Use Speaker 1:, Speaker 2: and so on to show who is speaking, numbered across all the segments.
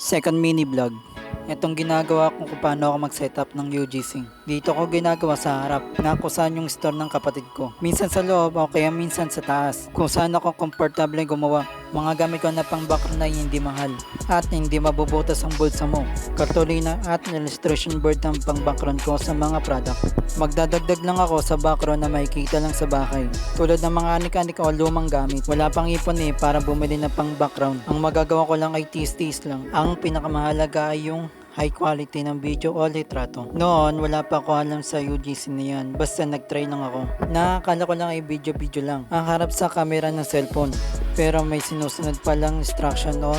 Speaker 1: Second mini vlog. Itong ginagawa ko kung paano ako mag-setup ng UGC. Dito ko ginagawa sa harap na kung saan yung store ng kapatid ko. Minsan sa loob o kaya minsan sa taas. Kung saan ako komportable gumawa. Mga gamit ko na pang background na hindi mahal. At hindi mabubutas ang bulsa mo. Kartolina at illustration board ng pang background ko sa mga product. Magdadagdag lang ako sa background na makikita lang sa bahay. Tulad ng mga anik-anik o lumang gamit. Wala pang ipon eh para bumili na pang background. Ang magagawa ko lang ay tis-tis lang. Ang pinakamahalaga ay yung high quality ng video o litrato. Noon, wala pa ako alam sa UGC na yan. Basta nag-try lang ako. Nakakala ko lang ay video-video lang. Ang harap sa camera ng cellphone. Pero may sinusunod palang instruction o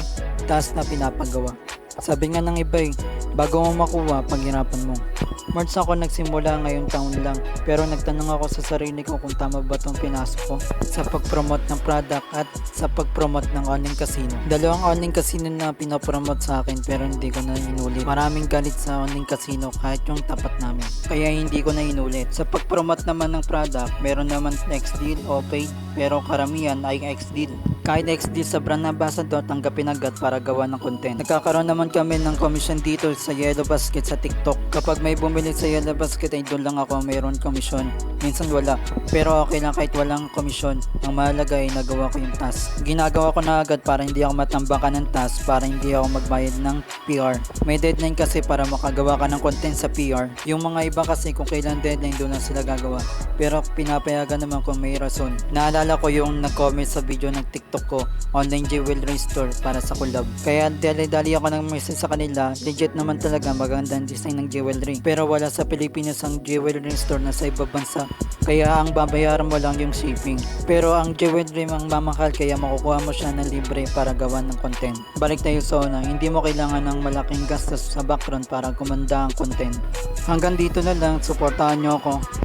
Speaker 1: task na pinapagawa. Sabi nga ng iba eh, bago mo makuha, paghirapan mo. March ako nagsimula ngayong taon lang, pero nagtanong ako sa sarili ko kung tama ba itong pinasok ko sa pag-promote ng product at sa pag-promote ng online casino. Dalawang online casino na pinapromote sa akin pero hindi ko na inulit. Maraming galit sa online casino kahit yung tapat namin. Kaya hindi ko na inulit. Sa pag-promote naman ng product, meron naman X-Deal o paid, pero karamihan ay X-Deal. Kahit X-Deal sa brand ambassador, tanggapin agad para gawa ng content. Nagkakaroon naman kami ng commission dito sa Yellow Basket sa TikTok. Kapag may bumili sa Yellow Basket ay doon lang ako mayroon commission. Minsan wala. Pero okay lang kahit walang commission. Ang mahalaga ay nagawa ko yung task. Ginagawa ko na agad para hindi ako matambakan ng task para hindi ako magbayad ng PR. May deadline kasi para makagawa ka ng content sa PR. Yung mga iba kasi kung kailan deadline doon lang sila gagawa. Pero pinapayagan naman kung may rason. Naalala ko yung nag-comment sa video ng TikTok ko, online jewelry store para sa collab. Kaya dali-dali ako ng message sa kanila, legit naman talaga magandang design ng jewelry. Pero wala sa Pilipinas ang jewelry store na sa ibang bansa. Kaya ang babayaran mo lang yung shipping. Pero ang jewelry ang mamahal kaya makukuha mo siya ng libre para gawa ng content. Balik tayo sa una, hindi mo kailangan ng malaking gastos sa background para kumanda ang content. Hanggang dito na lang, suportahan nyo ako.